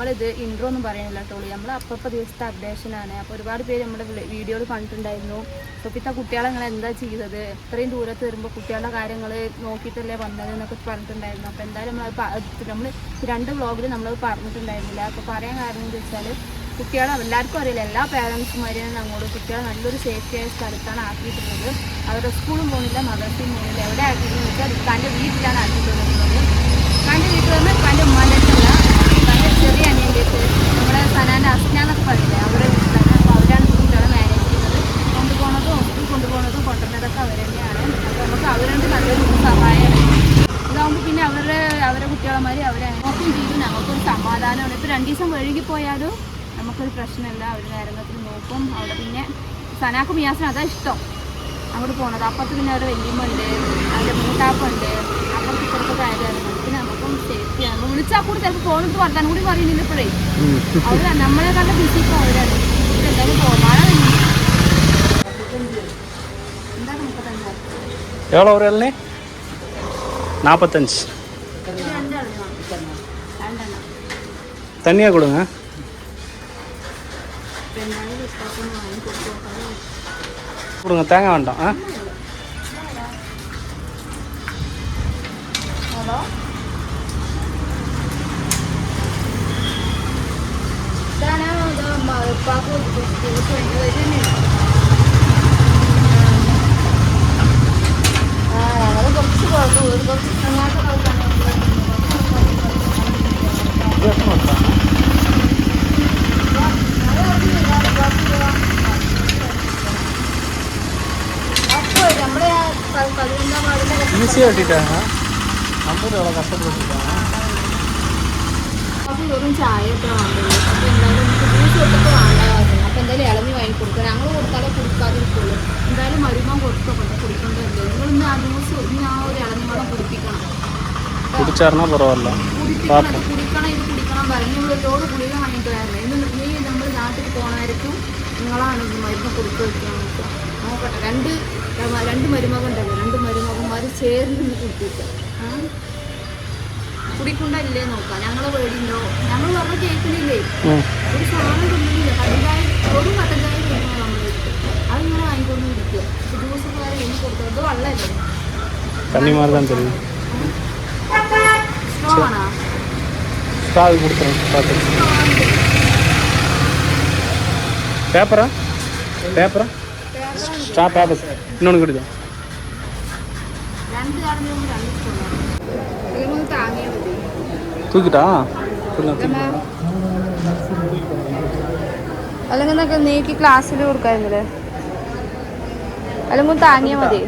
നമ്മളിത് ഇൻട്രോ ഒന്നും പറയണില്ല കേട്ടോ. നമ്മൾ അപ്പപ്പോൾ ദിവസത്തെ അപ്ഡേഷനാണ് അപ്പോൾ ഒരുപാട് പേര് നമ്മുടെ വീഡിയോയിൽ കണ്ടിട്ടുണ്ടായിരുന്നു. അപ്പോൾ ഇപ്പോഴത്തെ കുട്ടികളെ നിങ്ങൾ എന്താ ചെയ്തത്? ഇത്രയും ദൂരത്ത് വരുമ്പോൾ കുട്ടികളുടെ കാര്യങ്ങൾ നോക്കിയിട്ടല്ലേ വന്നത് എന്നൊക്കെ പറഞ്ഞിട്ടുണ്ടായിരുന്നു. അപ്പോൾ എന്തായാലും നമ്മൾ നമ്മൾ രണ്ട് വ്ളോഗിൽ നമ്മൾ പറഞ്ഞിട്ടുണ്ടായിരുന്നില്ല. അപ്പോൾ പറയാൻ കാരണം എന്ന് വെച്ചാൽ കുട്ടികളെ എല്ലാവർക്കും അറിയില്ല. എല്ലാ പേരൻസുമാരെയും അങ്ങോട്ട് കുട്ടികളെ നല്ലൊരു സേഫ്റ്റി ആയ സ്ഥലത്താണ് ആക്കിയിട്ടുള്ളത്. അവരുടെ സ്കൂളും പോകുന്നില്ല മദർസയും പോകുന്നില്ല എവിടെ ആക്കിയിട്ടുണ്ടെന്ന് വെച്ചാൽ ഇക്കാന്റെ വീട്ടിലാണ് ആക്കിയിട്ടുള്ളത്. ഇക്കാന്റെ വീട്ടിൽ നിന്ന് അടുത്തല്ല ഇക്കാന്റെ നമ്മുടെ സനാന്റെ അസ്ന എന്നൊക്കെ പറയില്ലേ അവരുടെ വീട്ടിലാണ് അപ്പോൾ മാനേജ് ചെയ്യുന്നത്. കൊണ്ടുപോകുന്നതും ഹോസ്പിറ്റലിൽ കൊണ്ടുപോകുന്നതും കൊണ്ടുവരുന്നതൊക്കെ അവർ തന്നെയാണ്. അപ്പോൾ നല്ലൊരു സഹായമാണ് ഇതാകുമ്പോൾ പിന്നെ അവരുടെ അവരെ കുട്ടികളമാര് അവരെ നോക്കുകയും ചെയ്യും നമുക്കൊരു സമാധാനമാണ്. ഇപ്പോൾ രണ്ട് ദിവസം വഴുകിപ്പോയാലും നമുക്കൊരു പ്രശ്നമില്ല. അവർ നേരത്തിൽ നോക്കും. അവിടെ പിന്നെ സനാക്ക് മിയാസിന് അതാ ഇഷ്ടം. അങ്ങോട്ട് പോകണത് അപ്പുറത്ത് പിന്നെ അവരുടെ വല്യമ്മ ഉണ്ട് അവരുടെ മൂട്ടാപ്പുണ്ട് അപ്പുറത്ത് ഇപ്പുറത്തൊക്കെ ആയതായിരുന്നു പിന്നെ സേഫ്റ്റിയാണ് നമ്മൾ വിളിച്ചാൽ കൂടി ചിലപ്പോൾ ഫോണിട്ട് വർത്താനം കൂടി പറയുന്നില്ല ഇപ്പോഴേ അവരാ നമ്മളെ കണ്ട ബിസി ഇപ്പോൾ അവരാണ് ഇപ്പൊ എന്തായാലും പോകാൻ എന്താ നമുക്ക് തന്നെ எவ்வளோ ஒரு இளநீ நாற்பத்தஞ்சு രണ്ടെണ്ണം രണ്ടെണ്ണം தண்ணியாக கொடுங்க പെണ്ണായി വിശ്വാസം വാങ്ങി കൊടുത്തു கொடுங்க தேங்காய் வேண்டாம் ஆ ഉപ്പാക്ക് ദിവസം വരുന്നുണ്ട് ആ ഞങ്ങൾ കുറച്ച് കുഴപ്പം ഒരു കുറച്ച് അങ്ങാത്ത കുഴപ്പമാണ് ഈസി ആയിട്ടാണ് അമ്പത് കഷ്ടപ്പെട്ടിട്ടാണ് വെറും ചായ ഒക്കെ നമ്മൾ നാട്ടിൽ പോകണമായിരിക്കും നിങ്ങളാണ് ഇത് മരുന്ന് കൊടുത്തു വെക്കാൻ നോക്കുക നോക്കട്ടെ രണ്ട് രമ- രണ്ട് മരുമകളുണ്ടല്ലോ രണ്ട് മരുമകന്മാർ ചേർന്ന് നിന്ന് കുടിപ്പിക്കുക ആ? കുടിക്കണ്ടല്ലേ നോക്കാം ഞങ്ങളെ പേടിയുണ്ടോ ഞങ്ങൾ പറഞ്ഞ കേൾക്കുന്നില്ലേ ம் ഒരു സാധനം തിന്നുന്നില്ല കടലായി ഒരു കടലായി കൊടുക്കണം നമ്മളെടുത്ത് അതിങ്ങനെ വാങ്ങിക്കൊണ്ട് ഇരിക്കുക ജ്യൂസ് വേറെ എണ്ണി കൊടുത്തത് അത് വെള്ളമല്ലേ தண்ணி மாதிரி தான் தெரியும் സ്ട്രോ ആണോ ஸ்டாக் கொடுத்துறேன் பார்த்து பேப்பரா பேப்பரா ஸ்டா பேப்பர் இன்னொன்று கொடுத்தேன் രണ്ട് കാണുമ്പോൾ രണ്ട് സ്ട്രോമാണ് അല്ലെങ്കിൽ ഒന്ന് താങ്ങിയാൽ മതി தூக்கிட்டா கொடுங்க അല്ലെങ്കിൽ എന്നൊക്കെ നീക്കി ക്ലാസ്സിൽ കൊടുക്കായിരുന്നില്ലേ അല്ലെങ്കിൽ ഒന്ന് താങ്ങിയാൽ മതി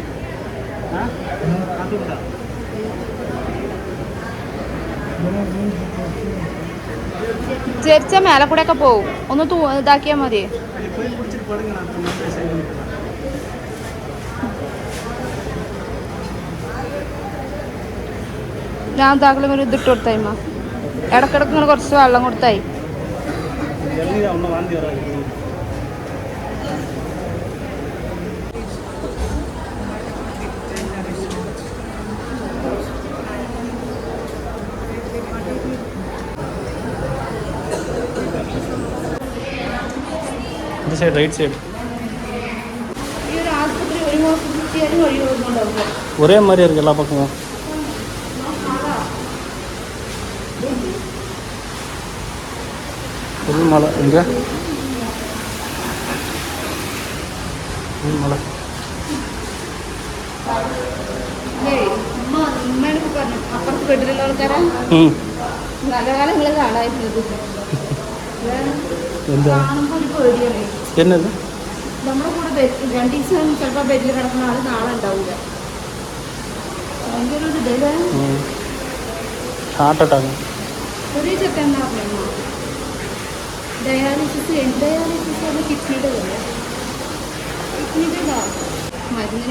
ചെരിച്ച മേലെ കൂടെ ഒക്കെ പോവും. ഒന്ന് തൂ ഇതാക്കിയാൽ മതി. ഞാൻ ഇതാക്കലും ഒരു ഇതിട്ട് കൊടുത്തായിമ്മ ഇടക്കിടക്ക് ഇങ്ങനെ കുറച്ച് വെള്ളം കൊടുത്തായി. കിട്ടിയാലും വഴി പോകുന്നുണ്ടാവില്ല ஒரே மாதிரி இருக்கு எல்லா பக்கமும் புது மலை எங்க புது மலை ഏയ് ഉമ്മ ഉമ്മേനൊക്കെ പറഞ്ഞു അപ്പുറത്ത് ബെഡിലുള്ള ആൾക്കാരെ ம் നല്ല കാലം നിങ്ങൾ കാണായിരുന്നത് എന്നത് നമ്മുടെ കൂടെ രണ്ടു ചിലപ്പോൾ ബെഡിൽ കിടക്കുന്ന ആൾ നാളെ ഉണ്ടാവില്ല ഭയങ്കര ഒരു ഇതല്ലേ? ഹാർട്ട് അറ്റാക്ക് ഒരു ചെക്കൻ എന്താ പറഞ്ഞു?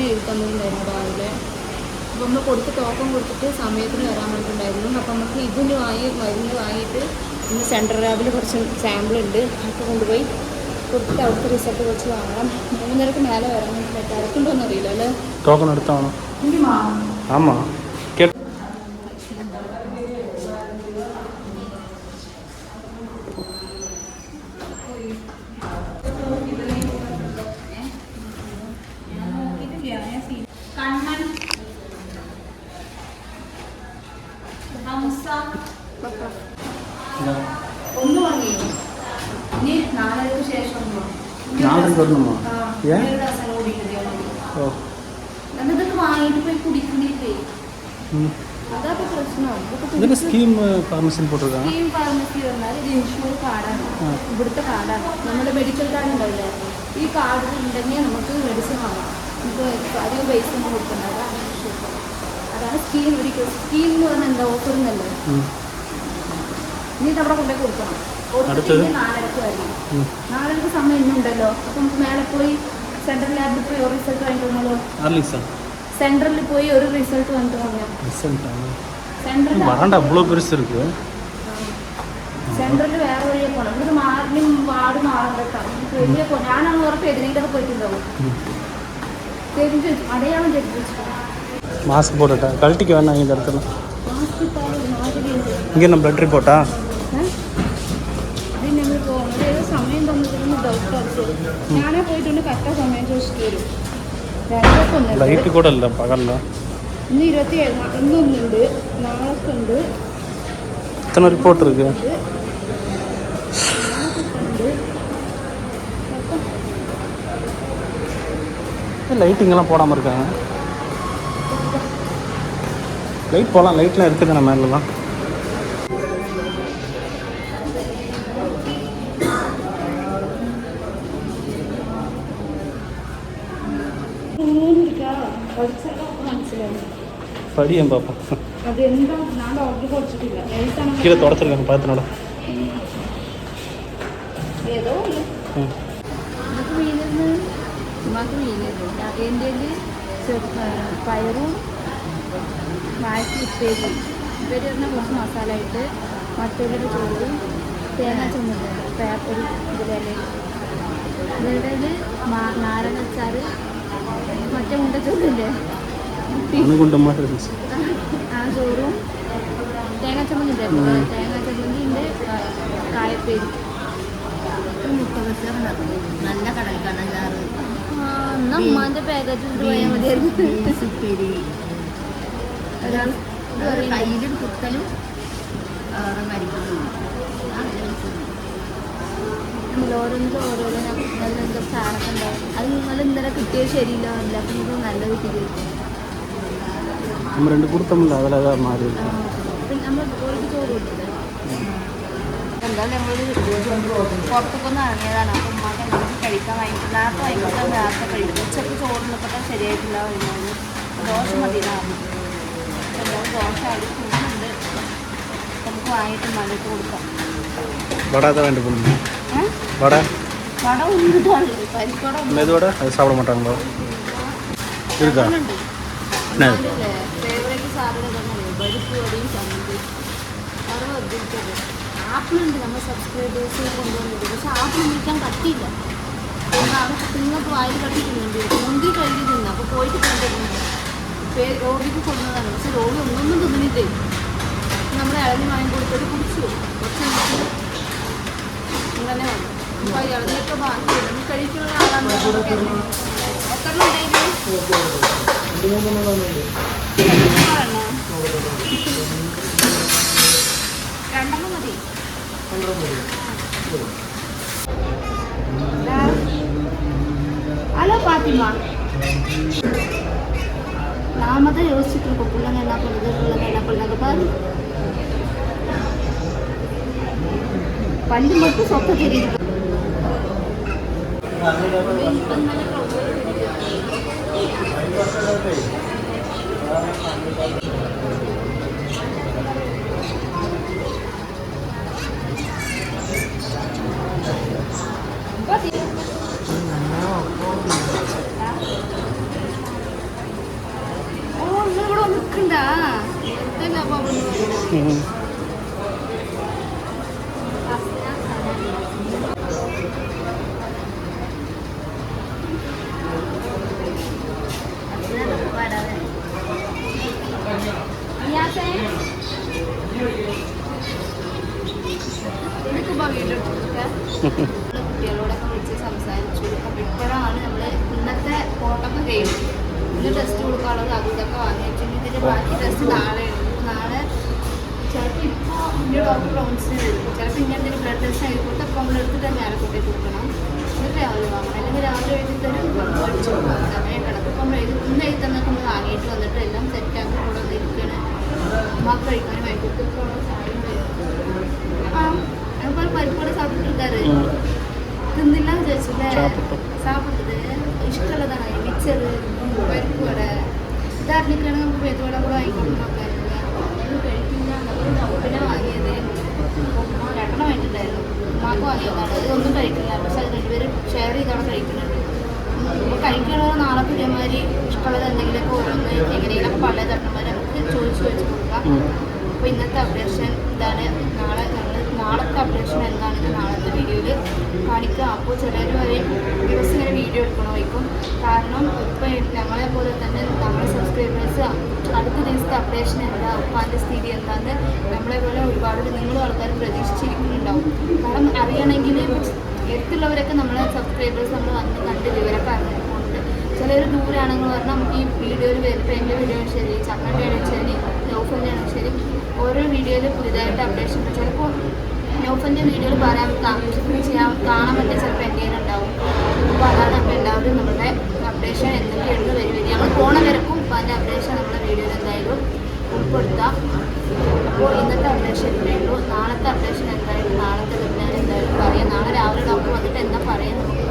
എഴുതുന്നുണ്ടായിരുന്നു രാവിലെ അപ്പം നമ്മൾ കൊടുത്ത് ടോക്കൺ കൊടുത്തിട്ട് സമയത്തിന് വരാൻ വേണ്ടിയിട്ടുണ്ടായിരുന്നു അപ്പം നമുക്ക് ഇതിന് വാങ്ങി മരുന്ന് വാങ്ങിയിട്ട് ഇന്ന് സെൻട്രൽ ലാബിൽ കുറച്ച് സാമ്പിൾ ഉണ്ട്. അപ്പോൾ കൊണ്ടുപോയി കൊടുത്ത് അവിടുത്തെ റിസൾട്ട് കുറച്ച് വാങ്ങണം. മൂന്നരക്ക് മേലെ വരാൻ വേണ്ടി തിരക്കുണ്ടോ എന്നറിയില്ല അല്ലേ? ടോക്കൺ എടുത്താണോ? ആമാ. வாங்கி வரணுமா ஏன் ഇതിന്റെ സ്കീം ഫാർമസിയിൽ പോട്ടിരിക്കാം ഇവിടുത്തെ മെഡിക്കൽ കാർഡ് ഈ കാർഡ് ഉണ്ടെങ്കിൽ നമുക്ക് മെഡിസിൻ വാങ്ങാം. ഇപ്പൊ അധികം പൈസ ഒന്നും കൊടുക്കണ്ട. അതാണ് അതാണ് സ്കീം സ്കീം എന്ന് പറഞ്ഞാൽ എന്താ ഓഫർ എന്നല്ലേ? ഇനി നമ്മുടെ കൊണ്ടേ കൊടുക്കണം. അടുത്തത്? കൊടുത്തിട്ട് നാലരക്ക് വരണം ഉം. നാലരക്ക് സമയം ഇന്നും ഉണ്ടല്ലോ അപ്പം നമുക്ക് മേലെ പോയി സെൻട്രൽ ലാബിൽ പോയി ഒരു റിസൾട്ട് വാങ്ങിട്ട് വന്നാലോ ஆர்லிஸா സെൻട്രലിൽ പോയി ഒരു റിസൾട്ട് വാങ്ങിട്ട് വന്നോ ரிசல்ட்டா സെൻട്രൽ வராண்டா அவ்வளோ பெருசு இருக்கு സെൻട്രലിൽ വേറെ വഴിയെ പോകണം ഇവിടെ മാറിനും വാർഡ് മാറണ്ടോ വലിയ പോ ഞാനാണ് ഉറപ്പ് എതിരെങ്കിലൊക്കെ പോയിട്ടുണ്ടാവും ம். தெரிஞ்சு அடையாளம் தெரிஞ்சு வச்சுக்கோங்க மாஸ்க் போட்டுட்டா கழட்டிக்க வேணாம் இந்த இடத்துல ஹாஸ்பிட்டல் மாதிரி ഉണ്ട്. இங்கே நம்ம பிளட் ரிப்போர்ட்டா ഞാനേ പോയിട്ടുണ്ട് കറക്റ്റാ സമയം ചോദിച്ചിട്ട് വരും രണ്ടൊക്കെ ഒന്നുണ്ട് லைட்டு கூட இல்லை பகலில் ഇന്ന് ഇരുപത്തി ഏഴ് ഇന്നൊന്നുണ്ട് നാളൊക്കെ ഉണ്ട് எத்தனை ரிப்போர்ட் இருக்கு ഉണ്ട് லைட்டிங்கெல்லாம் போடாமல் இருக்காங்க லைட் போகலாம் லைட்லாம் இருக்குது தானே மேலலாம் മൂന്നിരിക്കാ படியேன் பார்ப்போம் അതെന്താ ഞാൻ ഡോക്ടർ കൊടുത്തിട്ടില്ല എഴുത്താണ് கீழே தொடச்சிருக்காங்க பார்த்துனோட ഏതോ ഒന്ന് ம் നമുക്ക് മീനിന്ന് ഉമ്മാക്ക് മീനിരുന്നു എൻ്റെ പയറും വാഴയ്ക്ക് ഉപ്പേരി ഉപ്പേരി പറഞ്ഞാൽ കുറച്ച് മസാല ഇട്ട് മറ്റൊരു ചോറും തേങ്ങ ചുമന്നുണ്ട് പേപ്പറി ഇതിലെ ഇതിൽ നാരങ്ങച്ചാർ മറ്റേ മുണ്ട ഗുണ്ടന്മാർ ചോറും തേങ്ങ ചമ്മന്തി തേങ്ങ ചമ്മന്തിന്റെ കായപ്പേരി. മുട്ട നല്ല കടൽക്കടലാറ് എന്നാ പാക്കറ്റ് പോയാൽ മതിയായിരുന്നു. സുപ്പേരി കയ്യിലും കുത്തലും മരിക്കുന്നു ഓരോരോ നല്ല സാധനമൊക്കെ ഉണ്ടാവും. അത് നിങ്ങൾ ഇന്നലെ കിട്ടിയത് ശരിയില്ല. ഇല്ലാത്തത് നല്ല കിട്ടിയിരിക്കും நம்ம ரெண்டு கொடுத்தோம்ல அதில் தான் மாறி இருக்கு പിന്നെ നമ്മൾ ഒരു ചോറ് കൊടുത്തത് എന്തായാലും നമ്മൾ പുറത്തൊക്കെ ഒന്ന് ഇറങ്ങിയതാണ് അപ്പം ഉമ്മാക്ക് എന്തെങ്കിലും കഴിക്കാൻ വാങ്ങിയിട്ട് നേരത്തെ വൈകിട്ട് നേരത്തെ കഴിക്കും ഉച്ചക്ക് ചോറിനൊക്കെ ശരിയായിട്ടില്ല വരുന്നത് ദോശ മതിയാണ് എന്തായാലും ദോശ അടി ചൂടുണ്ട് നമുക്ക് വാങ്ങിയിട്ട് മഴയ്ക്ക് കൊടുക്കാം வடை தான் வேண்டு போகணும் ഏഹ് வடை വട ഒന്നിട്ടാണ് പരിപ്പട மெதுவடை அது சாப்பிட மாட்டாங்களோ இருக்கா രാവിലെ തന്നെ വെഴുക്കുവടയും ചമ്മന്തി. കറവ് വെച്ചിട്ടത് ആപ്പിളുണ്ട് നമ്മൾ സബ്സ്ക്രൈബേഴ്സിന് കൊണ്ടുവന്നത്. പക്ഷെ ആപ്പിൾ വിളിക്കാൻ പറ്റിയില്ല. അവർക്ക് നിങ്ങൾക്ക് വായിൽ കട്ടി മുന്തി കഴുകി അപ്പോൾ പോയിട്ട് കണ്ടിട്ടുണ്ട് രോഗിക്ക് കൊന്നതാണ് പക്ഷെ രോഗി ഒന്നൊന്നും തിന്നിട്ടേ നമ്മുടെ ഇളഞ്ഞ് വാങ്ങി കൊടുത്തിട്ട് കുടിച്ചു. കുറച്ച് അങ്ങനെ വന്നു. ബാക്കി കഴിക്കുന്ന ആളാണ് എത്ര கொண்டு முடியும் ஹலோ பாத்திமா. நாம தான் யோசிச்சுட்டு இருக்கோம். பிள்ளைங்க என்ன பண்ணுது? பிள்ளைங்க என்ன பண்ணாங்க பாரு. பண்ணி மட்டும் சொத்த தெரியுது. കുട്ടികളോടൊക്കെ വിളിച്ച് സംസാരിച്ചു അപ്പൊ ഇപ്പോഴാണ് നമ്മൾ ഇന്നത്തെ ഫോട്ടോക്കെ കഴിയും ഇന്ന് ടെസ്റ്റ് കൊടുക്കാനുള്ളത് അത് ഇതൊക്കെ വാങ്ങി ഇതിന്റെ ബാക്കി ടെസ്റ്റ് നാളെ നാളെ ചിലപ്പോൾ ഇപ്പോൾ എന്റെ ഡോക്ടർ വരും ചിലപ്പോൾ ഇങ്ങനെ എന്തെങ്കിലും ബ്ലഡ് ടെസ്റ്റ് ആയിക്കോട്ടെ അപ്പോൾ നമ്മൾ എടുത്തിട്ട് തന്നെ കൊണ്ടേ കൊടുക്കണം എന്നിട്ട് രാവിലെ വാങ്ങണം അല്ലെങ്കിൽ രാവിലെ എഴുതി തരും പഠിച്ചു പോകും അങ്ങനെ കിടക്കും നമ്മൾ എഴുതി ഇന്ന് എഴുതി തന്നൊക്കെ നമ്മൾ വാങ്ങിയിട്ട് വന്നിട്ട് എല്ലാം സെറ്റാക്കി ഇവിടെ വന്നിരിക്കുകയാണ് അമ്മയ്ക്ക് കഴിക്കാനും വൈകിട്ട് ആ അതുപോലെ പരിപ്പോടെ സാപ്പിട്ടിട്ടാറ് തിന്നില്ല വിചാരിച്ചില്ലേ സാപ്പിട്ടു. സാപ്പിട്ടത് ഇഷ്ടമുള്ളതാണ്. മിച്ചർ പരിപ്പ് വട. ഇതറിഞ്ഞിട്ടാണ് നമുക്ക് വട കൂടെ വാങ്ങിക്കൊണ്ട് നോക്കാറില്ല ഇത് കഴിക്കില്ല നമ്മൾ ഡൗട്ടിനെ വാങ്ങിയത് ഉമ്മ രണ്ടെണ്ണം വാങ്ങിയിട്ടുണ്ടായിരുന്നു ഉമ്മാക്ക് വാങ്ങിയതാണ് ഇതൊന്നും കഴിക്കില്ല പക്ഷെ അത് രണ്ടുപേരും ഷെയർ ചെയ്താണ് കഴിക്കുന്നുണ്ട് അപ്പോൾ കഴിക്കണത് നാളെ പുതിയമാതിരി ഇഷ്ടമുള്ളത് എന്തെങ്കിലുമൊക്കെ ഓരോന്ന് എങ്ങനെയെങ്കിലൊക്കെ പല തട്ടന്മാർ നമുക്ക് ചോദിച്ച് ചോദിച്ച് കൊടുക്കാം ഉം. അപ്പോൾ ഇന്നത്തെ അപ്ഡേഷൻ ഇതാണ് നാളെ ഞങ്ങൾ നാളത്തെ അപ്ഡേഷൻ എന്താണെന്ന് നാളത്തെ വീഡിയോയിൽ കാണിക്കാം അപ്പോൾ ചിലർ പറയും ദിവസം ഇങ്ങനെ വീഡിയോ എടുക്കണമായിരിക്കും കാരണം ഇപ്പം ഞങ്ങളെ പോലെ തന്നെ നമ്മുടെ സബ്സ്ക്രൈബേഴ്സ് അടുത്ത ദിവസത്തെ അപ്ഡേഷൻ എന്താ ഉപ്പാന്റെ സ്ഥിതി എന്താന്ന് നമ്മളെ പോലെ ഒരുപാട് നിങ്ങളും ആൾക്കാർ പ്രതീക്ഷിച്ചിരിക്കുന്നുണ്ടാവും. കാരണം അറിയണമെങ്കിൽ എടുത്തുള്ളവരൊക്കെ നമ്മളെ സബ്സ്ക്രൈബേഴ്സ് നമ്മൾ വന്ന് കണ്ട് വിവരമൊക്കെ അറിഞ്ഞിട്ടുണ്ട് ചിലർ ദൂരാണെന്ന് പറഞ്ഞാൽ നമുക്ക് ഈ വീഡിയോയിൽ വരുമ്പോൾ എന്റെ വീഡിയോ ശരി ചങ്ങന്റെ ആണെങ്കിലും ശരി ലോഫിന്റെ ആണെങ്കിലും ശരി ഓരോ വീഡിയോയിൽ പുതിയതായിട്ട് അപ്ഡേഷൻ ചിലപ്പോൾ നൗഫലിന്റെ വീഡിയോയിൽ പറയാൻ ചെയ്യാൻ കാണാൻ പറ്റിയ ചിലപ്പോൾ എന്തെങ്കിലും ഉണ്ടാവും അപ്പോൾ അതാണ് അപ്പോൾ എല്ലാവരും നമ്മുടെ അപ്ഡേഷൻ എന്തൊക്കെയാണ് വരും നമ്മൾ പോണ വരക്കും അപ്പോൾ അതിന്റെ അപ്ഡേഷൻ നമ്മുടെ വീഡിയോയിൽ എന്തായാലും ഉൾപ്പെടുത്താം. അപ്പോൾ ഇന്നത്തെ അപ്ഡേഷൻ ഇത്രയുള്ളൂ നാളത്തെ അപ്ഡേഷൻ എന്തായാലും നാളത്തെ ഞാൻ എന്തായാലും പറയാം. നാളെ രാവിലെ ഡോക്ടർ വന്നിട്ട് എന്താ പറയുന്നത്?